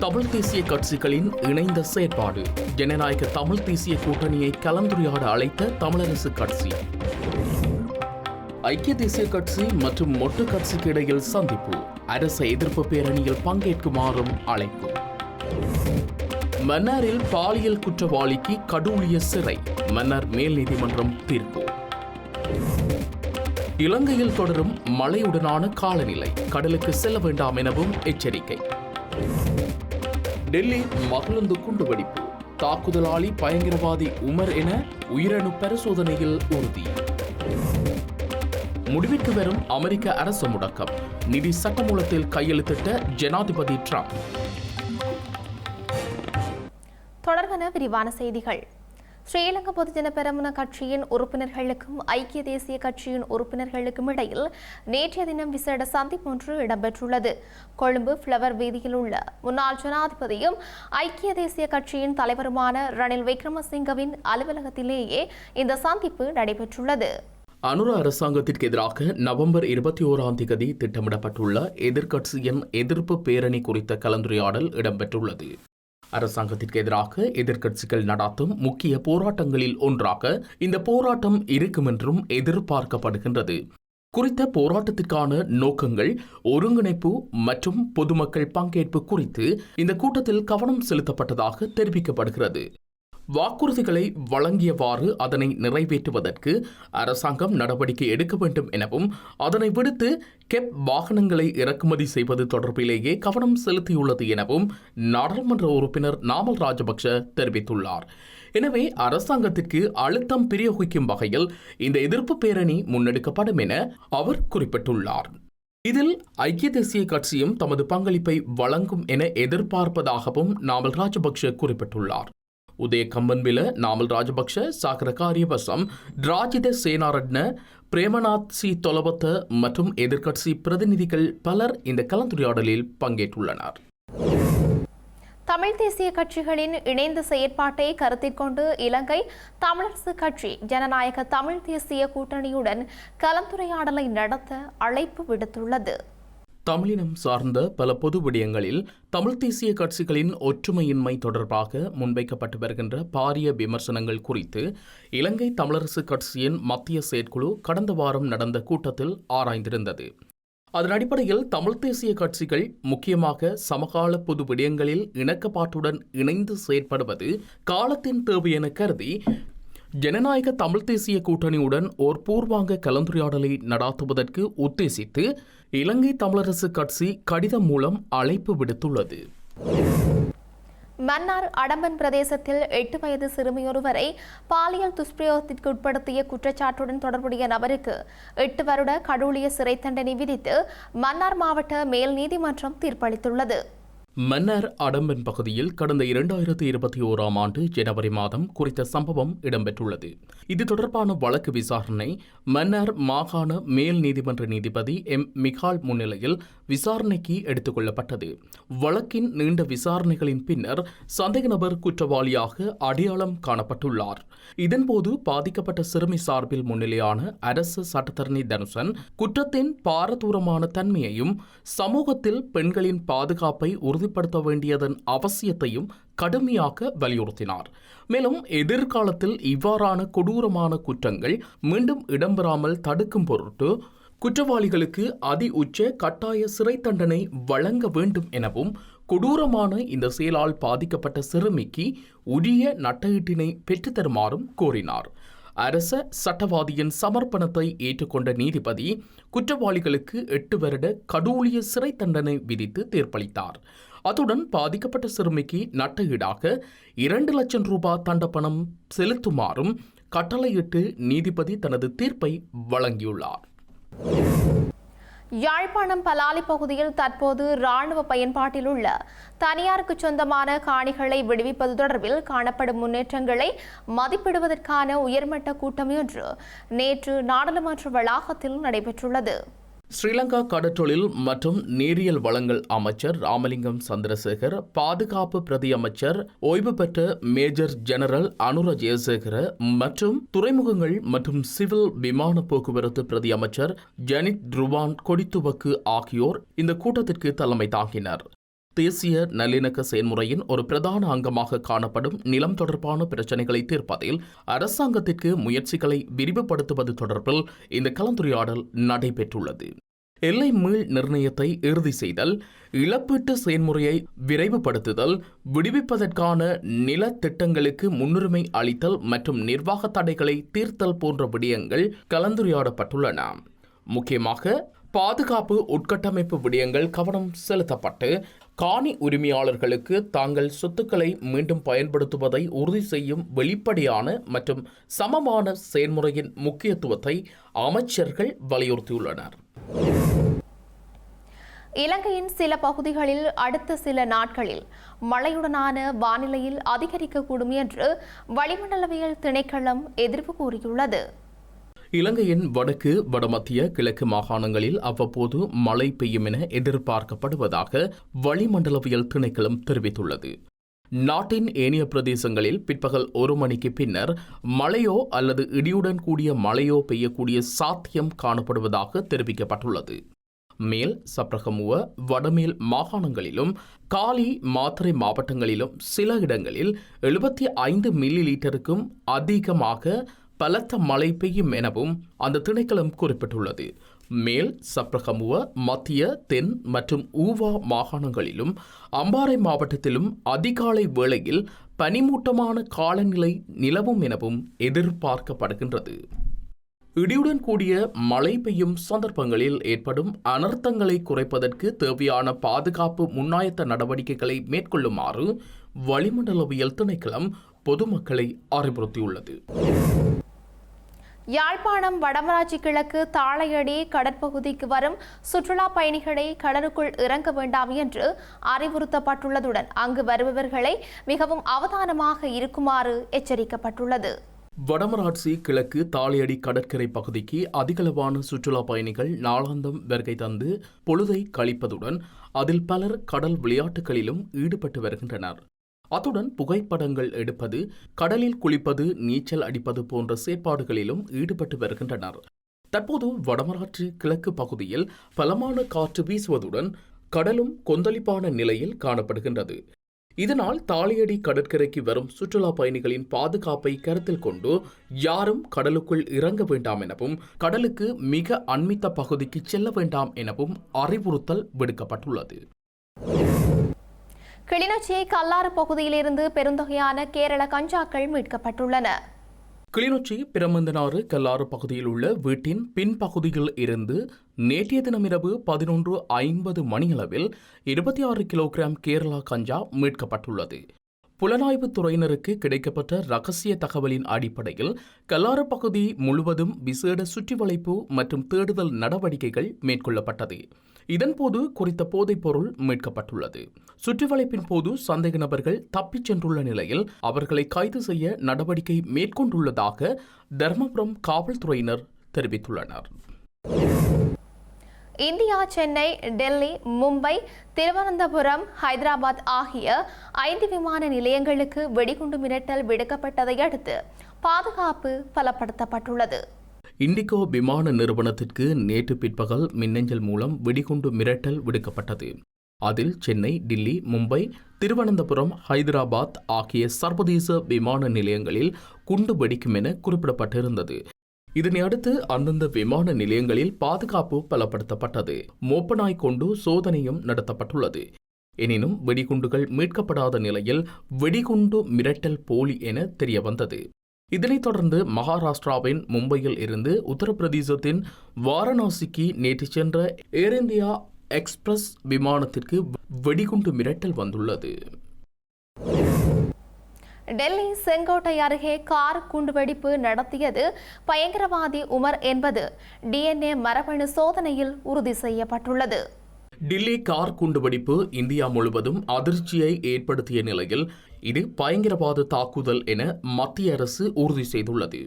தமிழ் தேசிய கட்சிகளின் இணைந்த செயற்பாடு. ஜனநாயக தமிழ் தேசிய கூட்டணியை கலந்துரையாட அழைத்த தமிழரசு கட்சி. ஐக்கிய தேசிய கட்சி மற்றும் மொட்டு கட்சிக்கு இடையில் சந்திப்பு. அரச எதிர்ப்பு பேரணியில் பங்கேற்குமாறும் அழைப்பு. மன்னாரில் பாலியல் குற்றவாளிக்கு கடூழிய சிறை. மன்னர் மேல் நீதிமன்றம் தீர்ப்பு. இலங்கையில் தொடரும் மழையுடனான காலநிலை. கடலுக்கு செல்ல வேண்டாம் எனவும் எச்சரிக்கை. டெல்லி மகளந்து குண்டுவெடிப்பு. தாக்குதலாளி பயங்கரவாதி உமர் என உயிரணு பரிசோதனையில் உறுதி. முடிவிற்கு வரும் அமெரிக்க அரசு முடக்கம். நிதி சட்டமூலத்தில் கையெழுத்திட்ட ஜனாதிபதி டிரம்ப். தொடர்பான விரிவான செய்திகள். ஸ்ரீலங்கா பொதுஜன பெரமுன கட்சியின் உறுப்பினர்களுக்கும் ஐக்கிய தேசிய கட்சியின் உறுப்பினர்களுக்கும் இடையில் நேற்றைய தினம் விசேட சந்திப்பு ஒன்று இடம்பெற்றுள்ளது. கொழும்பு ஃப்ளவர் வீதியில் உள்ள முன்னாள் ஜனாதிபதியும் ஐக்கிய தேசிய கட்சியின் தலைவருமான ரணில் விக்ரமசிங்கவின் அலுவலகத்திலேயே இந்த சந்திப்பு நடைபெற்றுள்ளது. அனுர அரசாங்கத்திற்கு எதிராக நவம்பர் இருபத்தி ஓராம் தேதி திட்டமிடப்பட்டுள்ள எதிர்க்கட்சியின் எதிர்ப்பு பேரணி குறித்த கலந்துரையாடல் இடம்பெற்றுள்ளது. அரசாங்கத்திற்கு எதிராக எதிர்க்கட்சிகள் நடாத்தும் முக்கிய போராட்டங்களில் ஒன்றாக இந்த போராட்டம் இருக்கும் என்றும் எதிர்பார்க்கப்படுகின்றது. குறித்த போராட்டத்திற்கான நோக்கங்கள் ஒருங்கிணைப்பு மற்றும் பொதுமக்கள் பங்கேற்பு குறித்து இந்த கூட்டத்தில் கவனம் செலுத்தப்பட்டதாக தெரிவிக்கப்படுகிறது. வாக்குறுதிகளை வழங்கியவாறு அதனை நிறைவேற்றுவதற்கு அரசாங்கம் நடவடிக்கை எடுக்க வேண்டும் எனவும் அதனை விடுத்து கெப் வாகனங்களை இறக்குமதி செய்வது தொடர்பிலேயே கவனம் செலுத்தியுள்ளது எனவும் நாடாளுமன்ற உறுப்பினர் நாமல் ராஜபக்ஷ தெரிவித்துள்ளார். எனவே அரசாங்கத்திற்கு அழுத்தம் பிரயோகிக்கும் வகையில் இந்த எதிர்ப்பு பேரணி முன்னெடுக்கப்படும் என அவர் குறிப்பிட்டுள்ளார். இதில் ஐக்கிய தேசிய கட்சியும் தமது பங்களிப்பை வழங்கும் என எதிர்பார்ப்பதாகவும் நாமல் ராஜபக்ஷ குறிப்பிட்டுள்ளார். உதய கம்பன்வில நாமல் ராஜபக்ஷ சாகர காரியபசம் ராஜித சேனாரட்ன பிரேமநாத் சி. தொலபத்த மற்றும் எதிர்க்கட்சி பிரதிநிதிகள் பலர் இந்த கலந்துரையாடலில் பங்கேற்றுள்ளனர். தமிழ் தேசிய கட்சிகளின் இணைந்த செயற்பாட்டை கருத்தில் கொண்டு இலங்கை தமிழரசு கட்சி ஜனநாயக தமிழ் தேசிய கூட்டணியுடன் கலந்துரையாடலை நடத்த அழைப்பு விடுத்துள்ளது. தமிழினம் சார்ந்த பல பொது விடயங்களில் தமிழ் தேசிய கட்சிகளின் ஒற்றுமையின்மை தொடர்பாக முன்வைக்கப்பட்டு வருகின்ற பாரிய விமர்சனங்கள் குறித்து இலங்கை தமிழரசு கட்சியின் மத்திய செயற்குழு கடந்த வாரம் நடந்த கூட்டத்தில் ஆராய்ந்திருந்தது. அதன் அடிப்படையில் தமிழ் தேசிய கட்சிகள் முக்கியமாக சமகால பொது விடயங்களில் இணக்கப்பாட்டுடன் இணைந்து செயற்படுவது காலத்தின் தேவை என கருதி ஜனநாயக தமிழ் தேசிய கூட்டணியுடன் ஓர் பூர்வாங்க கலந்துரையாடலை நடாத்துவதற்கு உத்தேசித்து இலங்கை தமிழரசு கட்சி கடிதம் மூலம் அழைப்பு விடுத்துள்ளது. மன்னார் அடம்பன் பிரதேசத்தில் எட்டு வயது சிறுமியொருவரை பாலியல் துஷ்பிரயோகத்திற்கு உட்படுத்திய குற்றச்சாட்டுடன் தொடர்புடைய நபருக்கு எட்டு வருட கடூழிய சிறை தண்டனை விதித்து மன்னார் மாவட்ட மேல் நீதிமன்றம் தீர்ப்பளித்துள்ளது. மன்னர் அடம்பன் பகுதியில் கடந்த இரண்டாயிரத்தி இருபத்தி ஓராம் ஆண்டு ஜனவரி மாதம் குறித்த சம்பவம் இடம்பெற்றுள்ளது. இது தொடர்பான வழக்கு விசாரணை மன்னர் மாகாண மேல் நீதிமன்ற நீதிபதி எம். மிகால் முன்னிலையில் விசாரணைக்கு எடுத்துக் கொள்ளப்பட்டது வழக்கின் நீண்ட விசாரணைகளின் பின்னர் சந்தேக நபர் குற்றவாளியாக அடையாளம் காணப்பட்டுள்ளார். இதன்போது பாதிக்கப்பட்ட சிறுமி சார்பில் முன்னிலையான அரசு சட்டத்தரணி தனுசன் குற்றத்தின் பாரதூரமான தன்மையையும் சமூகத்தில் பெண்களின் பாதுகாப்பை உறுதி உறுதிப்படுத்த வேண்டியதன் அவசியத்தையும் கடுமையாக வலியுறுத்தினார். மேலும் எதிர்காலத்தில் இவ்வாறான கொடூரமான குற்றங்கள் மீண்டும் இடம்பெறாமல் தடுக்கும் பொருட்டு குற்றவாளிகளுக்கு அதி உச்ச கட்டாய சிறை தண்டனை வழங்க வேண்டும் எனவும் கொடூரமான இந்த செயலால் பாதிக்கப்பட்ட சிறுமிக்கு உரிய நட்டஈட்டினை பெற்றுத்தருமாறும் கோரினார். அரச சட்டவாதியின் சமர்ப்பணத்தை ஏற்றுக்கொண்ட நீதிபதி குற்றவாளிகளுக்கு எட்டு வருட கடூழிய சிறை தண்டனை விதித்து தீர்ப்பளித்தார். அத்துடன் பாதிக்கப்பட்ட சிறுமிக்கு நட்டஈடாக இரண்டு லட்சம் ரூபாய் தண்டப்பணம் செலுத்துமாறும் கட்டளையிட்டு நீதிபதி தனது தீர்ப்பை வழங்கியுள்ளார். யாழ்ப்பாணம் பலாலி பகுதியில் தற்போது ராணுவ பயன்பாட்டில் உள்ள தனியாருக்கு சொந்தமான காணிகளை விடுவிப்பது தொடர்பில் காணப்படும் முன்னேற்றங்களை மதிப்பிடுவதற்கான உயர்மட்ட கூட்டம் ஒன்று நேற்று நாடாளுமன்ற வளாகத்தில் நடைபெற்றுள்ளது. ஸ்ரீலங்கா கடற்றொழில் மற்றும் நீரியல் வளங்கள் அமைச்சர் ராமலிங்கம் சந்திரசேகர் பாதுகாப்பு பிரதி அமைச்சர் ஓய்வு பெற்ற மேஜர் ஜெனரல் அனுர ஜெயசேகர மற்றும் துறைமுகங்கள் மற்றும் சிவில் விமான போக்குவரத்து பிரதி அமைச்சர் ஜெனித் ட்ருவான் கொடித்துவக்கு ஆகியோர் இந்த கூட்டத்திற்கு தலைமை தாங்கினர். தேசிய நல்லிணக்க செயல்முறையின் ஒரு பிரதான அங்கமாக காணப்படும் நிலம் தொடர்பான பிரச்சினைகளை தீர்ப்பதில் அரசாங்கத்திற்கு முயற்சிகளை விரிவுபடுத்துவது தொடர்பில் இந்த கலந்துரையாடல் நடைபெற்றுள்ளது. எல்லை மீள் நிர்ணயத்தை இறுதி செய்தல் இழப்பீட்டு செயல்முறையை விரைவுபடுத்துதல் விடுவிப்பதற்கான நில திட்டங்களுக்கு முன்னுரிமை அளித்தல் மற்றும் நிர்வாக தடைகளை தீர்த்தல் போன்ற விடயங்கள் கலந்துரையாடப்பட்டுள்ளன. முக்கியமாக பாதுகாப்பு உட்கட்டமைப்பு விடயங்கள் கவனம் செலுத்தப்பட்டு காணி உரிமையாளர்களுக்கு தாங்கள் சொத்துக்களை மீண்டும் பயன்படுத்துவதை உறுதி செய்யும் வெளிப்படையான மற்றும் சமமான செயல்முறையின் முக்கியத்துவத்தை அமைச்சர்கள் வலியுறுத்தியுள்ளனர். இலங்கையின் சில பகுதிகளில் அடுத்த சில நாட்களில் மழையுடனான வானிலையில் அதிகரிக்கக்கூடும் என்று வளிமண்டலவியல் திணைக்களம் எதிர்ப்பு கூறியுள்ளது. இலங்கையின் வடக்கு வடமத்திய கிழக்கு மாகாணங்களில் அவ்வப்போது மழை பெய்யும் என எதிர்பார்க்கப்படுவதாக வளிமண்டலவியல் திணைக்களம் தெரிவித்துள்ளது. நாட்டின் ஏனைய பிரதேசங்களில் பிற்பகல் ஒரு மணிக்கு பின்னர் மழையோ அல்லது இடியுடன் கூடிய மழையோ பெய்யக்கூடிய சாத்தியம் காணப்படுவதாக தெரிவிக்கப்பட்டுள்ளது. மேல் சப்ரகமுவ வடமேல் மாகாணங்களிலும் காலி மாத்திரை மாவட்டங்களிலும் சில இடங்களில் எழுபத்தி ஐந்து மில்லி லீட்டருக்கும் அதிகமாக பலத்த மழை பெய்யும் எனவும் அந்த திணைக்களம் குறிப்பிட்டுள்ளது. மேல் சப்ரகமுவ மத்திய தென் மற்றும் ஊவா மாகாணங்களிலும் அம்பாறை மாவட்டத்திலும் அதிகாலை வேளையில் பனிமூட்டமான காலநிலை நிலவும் எனவும் எதிர்பார்க்கப்படுகின்றது. இடியுடன் கூடிய மழை பெய்யும் சந்தர்ப்பங்களில் ஏற்படும் அனர்த்தங்களை குறைப்பதற்கு தேவையான பாதுகாப்பு முன்னாயத்த நடவடிக்கைகளை மேற்கொள்ளுமாறு வளிமண்டலவியல் திணைக்களம் பொதுமக்களை அறிவுறுத்தியுள்ளது. யாழ்ப்பாணம் வடமராட்சி கிழக்கு தாளையடி கடற்பகுதிக்கு வரும் சுற்றுலா பயணிகளை கடலுக்குள் இறங்க வேண்டாம் என்று அறிவுறுத்தப்பட்டுள்ளதுடன் அங்கு வருபவர்களை மிகவும் அவதானமாக இருக்குமாறு எச்சரிக்கப்பட்டுள்ளது. வடமராட்சி கிழக்கு தாளியடி கடற்கரை பகுதிக்கு அதிகளவான சுற்றுலா பயணிகள் நாளாந்தம் வருகை தந்து பொழுதை கழிப்பதுடன் அதில் பலர் கடல் விளையாட்டுகளிலும் ஈடுபட்டு வருகின்றனர். அத்துடன் புகைப்படங்கள் எடுப்பது கடலில் குளிப்பது நீச்சல் அடிப்பது போன்ற செயற்பாடுகளிலும் ஈடுபட்டு வருகின்றனர். தற்போது வடமராட்சி கிழக்கு பகுதியில் பலமான காற்று வீசுவதுடன் கடலும் கொந்தளிப்பான நிலையில் காணப்படுகின்றது. இதனால் தாளியடி கடற்கரைக்கு வரும் சுற்றுலா பயணிகளின் பாதுகாப்பை கருத்தில் கொண்டு யாரும் கடலுக்குள் இறங்க வேண்டாம் எனவும் கடலுக்கு மிக அண்மித்த பகுதிக்கு செல்ல வேண்டாம் எனவும் அறிவுறுத்தல் விடுக்கப்பட்டுள்ளது. கிளிநொச்சி கல்லாறு பகுதியிலிருந்து பெருந்தொகையான கேரள கஞ்சாக்கள் மீட்கப்பட்டுள்ளன. கிளிநொச்சி பிரமந்தனாறு கல்லாறு பகுதியில் உள்ள வீட்டின் பின்பகுதியில் இருந்து நேற்றைய தினமிரவு பதினொன்று ஐம்பது மணியளவில் இருபத்தி ஆறு கிலோகிராம் கேரளா கஞ்சா மீட்கப்பட்டுள்ளது. புலனாய்வுத் துறையினருக்கு கிடைக்கப்பட்ட ரகசிய தகவலின் அடிப்படையில் கல்லாறு பகுதி முழுவதும் விசேட சுற்றிவளைப்பு மற்றும் தேடுதல் நடவடிக்கைகள் மேற்கொள்ளப்பட்டது. இதன்போது குறித்த போதைப்பொருள் மீட்கப்பட்டுள்ளது. சுற்றிவளைப்பின் போது சந்தேக நபர்கள் தப்பிச் சென்றுள்ள நிலையில் அவர்களை கைது செய்ய நடவடிக்கை மேற்கொண்டுள்ளதாக தர்மபுரம் காவல்துறையினர் தெரிவித்துள்ளனர். இந்தியா சென்னை டெல்லி மும்பை திருவனந்தபுரம் ஹைதராபாத் ஆகிய ஐந்து விமான நிலையங்களுக்கு வெடிகுண்டு மிரட்டல் விடுக்கப்பட்டதை அடுத்து பாதுகாப்பு பலப்படுத்தப்பட்டுள்ளது. இண்டிகோ விமான நிறுவனத்திற்கு நேற்று பிற்பகல் மின்னஞ்சல் மூலம் வெடிகுண்டு மிரட்டல் விடுக்கப்பட்டது. அதில் சென்னை டில்லி மும்பை திருவனந்தபுரம் ஹைதராபாத் ஆகிய சர்வதேச விமான நிலையங்களில் குண்டு வெடிக்கும் என குறிப்பிடப்பட்டிருந்தது. இதனை அடுத்து அந்தந்த விமான நிலையங்களில் பாதுகாப்பு பலப்படுத்தப்பட்டது. மோப்பனாய் கொண்டு சோதனையும் நடத்தப்பட்டுள்ளது. எனினும் வெடிகுண்டுகள் மீட்கப்படாத நிலையில் வெடிகுண்டு மிரட்டல் போலி என தெரியவந்தது. இதனைத் தொடர்ந்து மகாராஷ்டிராவின் மும்பையில் இருந்து உத்தரப்பிரதேசத்தின் வாரணாசிக்கு நேற்று சென்ற ஏர் இந்தியா எக்ஸ்பிரஸ் விமானத்திற்கு வெடிகுண்டு மிரட்டல் வந்துள்ளது. டெல்லி செங்கோட்டை அருகே கார் குண்டுவெடிப்பு நடத்தியது பயங்கரவாதி உமர் என்பது டிஎன்ஏ மரபணு சோதனையில் உறுதி செய்யப்பட்டுள்ளது. டில்லி கார் குண்டுவெடிப்பு இந்தியா முழுவதும் அதிர்ச்சியை ஏற்படுத்திய நிலையில் இது பயங்கரவாத தாக்குதல் என மத்திய அரசு உறுதி செய்துள்ளது.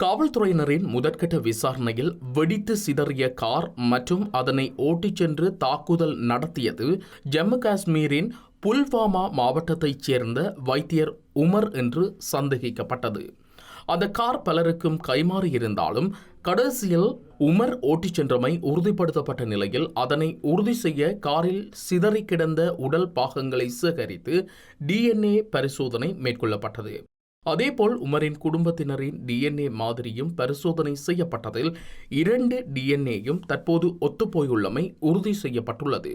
காவல்துறையினரின் முதற்கட்ட விசாரணையில் வெடித்து சிதறிய கார் மற்றும் அதனை ஓட்டிச் சென்று தாக்குதல் நடத்தியது ஜம்மு காஷ்மீரின் புல்வாமா மாவட்டத்தைச் சேர்ந்த வைத்தியர் உமர் என்று சந்தேகிக்கப்பட்டது. அந்த கார் பலருக்கும் கைமாறி இருந்தாலும் கடைசியில் உமர் ஓட்டிச் சென்றமை உறுதிப்படுத்தப்பட்ட நிலையில் அதனை உறுதி செய்ய காரில் சிதறி கிடந்த உடல் பாகங்களை சேகரித்து டிஎன்ஏ பரிசோதனை மேற்கொள்ளப்பட்டது. அதேபோல் உமரின் குடும்பத்தினரின் டிஎன்ஏ மாதிரியும் பரிசோதனை செய்யப்பட்டதில் இரண்டு டிஎன்ஏயும் தற்போது ஒத்துப்போயுள்ளமை உறுதி செய்யப்பட்டுள்ளது.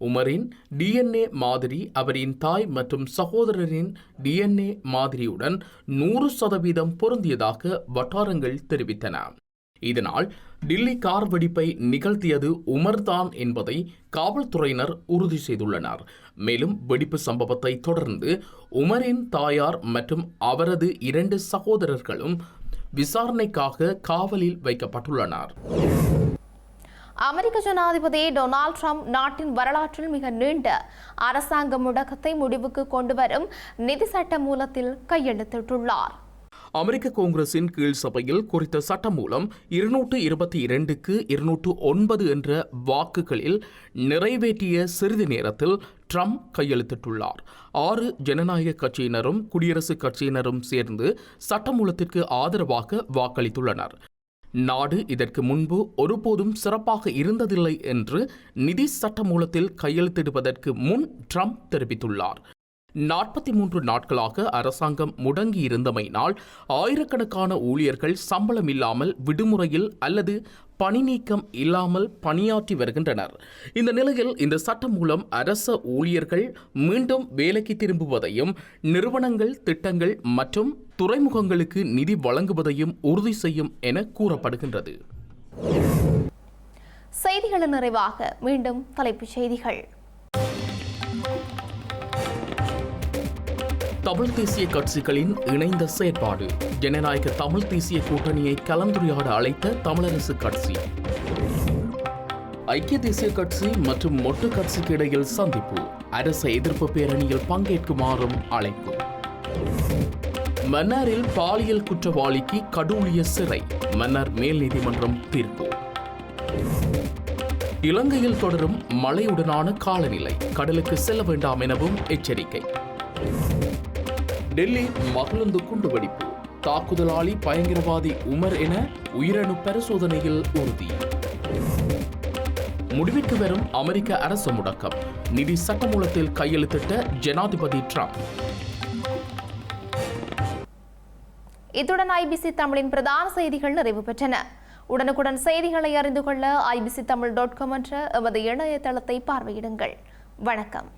உமரின் டிஎன்ஏ மாதிரி அவரின் தாய் மற்றும் சகோதரரின் டிஎன்ஏ மாதிரியுடன் நூறு சதவீதம் பொருந்தியதாக வட்டாரங்கள் தெரிவித்தன. இதனால் டில்லி கார் வெடிப்பை நிகழ்த்தியது உமர்தான் என்பதை காவல்துறையினர் உறுதி செய்துள்ளனர். மேலும் வெடிப்பு சம்பவத்தை தொடர்ந்து உமரின் தாயார் மற்றும் அவரது இரண்டு சகோதரர்களும் விசாரணைக்காக காவலில் வைக்கப்பட்டுள்ளனர். அமெரிக்க ஜனாதிபதி டொனால்ட் ட்ரம்ப் நாட்டின் வரலாற்றில் மிக நீண்ட அரசாங்க முடக்கத்தை முடிவுக்கு கொண்டுவரும் நிதி சட்ட மூலத்தில் கையெழுத்திட்டுள்ளார். அமெரிக்க காங்கிரசின் கீழ் சபையில் குறித்த சட்டம் மூலம் இருநூற்று இருபத்தி இரண்டுக்கு இருநூற்று ஒன்பது என்ற வாக்குகளில் நிறைவேற்றிய சிறிது நேரத்தில் ட்ரம்ப் கையெழுத்திட்டுள்ளார். ஆறு ஜனநாயக கட்சியினரும் குடியரசுக் கட்சியினரும் சேர்ந்து சட்டமூலத்திற்கு ஆதரவாக வாக்களித்துள்ளனர். நாடு இதற்கு முன்பு ஒருபோதும் சிறப்பாக இருந்ததில்லை என்று நிதி சட்டமூலத்தில் கையெழுத்திடுவதற்கு முன் ட்ரம்ப் தெரிவித்துள்ளார். நாற்பத்தி மூன்று நாட்களாக அரசாங்கம் முடங்கியிருந்தமையினால் ஆயிரக்கணக்கான ஊழியர்கள் சம்பளம் இல்லாமல் விடுமுறையில் அல்லது பணி நீக்கம் இல்லாமல் பணியாற்றி வருகின்றனர். இந்த நிலையில் இந்த சட்டம் மூலம் அரச ஊழியர்கள் மீண்டும் வேலைக்கு திரும்புவதையும் நிறுவனங்கள் திட்டங்கள் மற்றும் துறைமுகங்களுக்கு நிதி வழங்குவதையும் உறுதி செய்யும் என கூறப்படுகின்றது. செய்திகளின் நிறைவாக மீண்டும் தலைப்புச் செய்திகள். தமிழ் தேசிய கட்சிகளின் இணைந்த செயற்பாடு. ஜனநாயக தமிழ் தேசிய கூட்டணியை கலந்துரையாட அழைத்த தமிழரசு கட்சி. ஐக்கிய தேசிய கட்சி மற்றும் மொட்டு கட்சிக்கு இடையில் சந்திப்பு. அரச எதிர்ப்பு பேரணியில் பங்கேற்குமாறும் அழைப்பு. மன்னாரில் பாலியல் குற்றவாளிக்கு கடூழிய சிறை. மன்னார் மேல் நீதிமன்றம் தீர்ப்பு. இலங்கையில் தொடரும் மழையுடனான காலநிலை. கடலுக்கு செல்ல வேண்டாம் எனவும் எச்சரிக்கை. டெல்லி மகளுந்து குண்டுவெடிப்பு. தாக்குதலாளி பயங்கரவாதி உமர் என உயிரணு பரிசோதனையில் உறுதி. முடிவிற்கு வரும் அமெரிக்க அரசு முடக்கம். நிதி சட்டமூலத்தில் கையெழுத்திட்ட ஜனாதிபதி டிரம்ப். இத்துடன் ஐபிசி தமிழின் பிரதான செய்திகள் நிறைவு பெற்றன. உடனுக்குடன் செய்திகளை அறிந்து கொள்ள ஐபிசி தமிழ் டாட் காம் என்ற எமது இணையதளத்தை பார்வையிடுங்கள். வணக்கம்.